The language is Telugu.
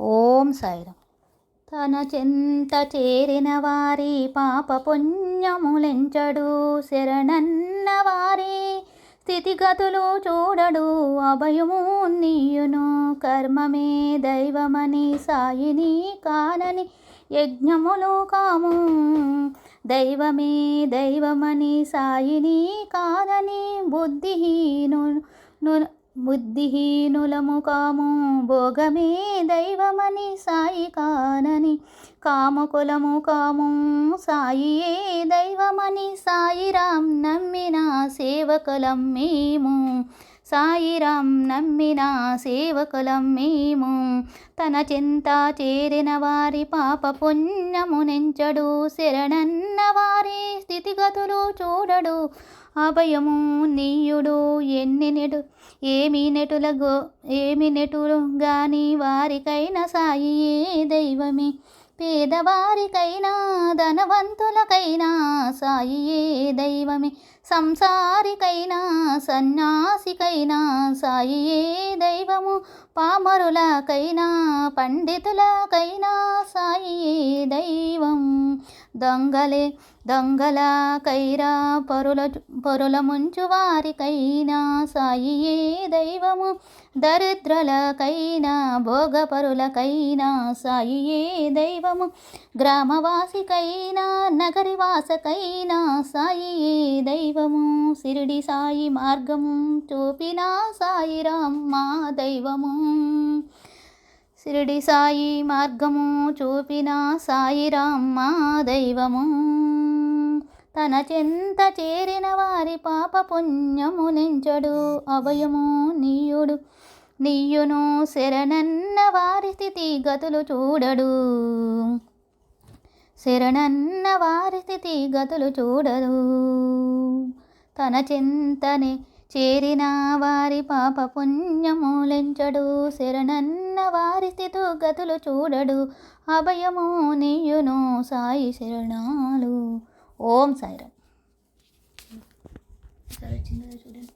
ఓం సాయిరామ్. తన చెంత చేరిన వారి పాప పుణ్యములెంచడు శరణన్న వారి స్థితిగతులు చూడడు అభయము నీయును కర్మమే దైవమని సాయిని కానని యజ్ఞములు కాము. దైవమే దైవమని సాయిని కాదని బుద్ధిహీను బుద్ధిహీనులము కాము భోగమే దైవమని సాయి కానని. కామకులము కాము సాయియే దైవమని సాయిరాం నమ్మిన సేవకులం మేము. సాయిరాం నమ్మిన సేవకులం మేము. తన చింత చేరిన వారి పాప పుణ్యము నెంచడు శరణన్న వారి స్థితిగతులు చూడడు. అభయము నీయుడు ఎన్ని నెటు ఏమి నెటుల గో ఏమి నెటులు గాని వారికైనా సాయి దైవమే. పేదవారికైనా ధనవంతులకైనా సాయియే దైవమే. సంసారికైనా సన్యాసికైనా సాయియే దైవము. పామరులకైనా పండితులకైనా సాయియే దైవం దొంగలే దొంగల కైరా పరుల పరుల ముంచు వారికైనా సాయియే దైవము? దరిద్రులకైనా భోగపరులకైనా సాయియే దైవము? గ్రామవాసికైనా నగరివాసకైనా సాయియే దైవము? సిరిడి సాయి మార్గము చూపినా సాయిరాం మా దైవము. షిరిడి సాయి మార్గము చూపిన సాయిరామ్మ దైవము. తన చెంత చేరిన వారి పాప పుణ్యము నించడు అభయము నీయుడు. నీయును శరణన్న వారి స్థితి గతులు చూడడు. శరణన్న వారి స్థితి గతులు చూడడు. తన చింతనే చేరిన వారి పాప పుణ్యమూలించడు శరణన్న వారి స్థితు గతులు చూడడు. అభయము నీయును సాయి శరణాలు. ఓం సాయిరామ్. చూడండి.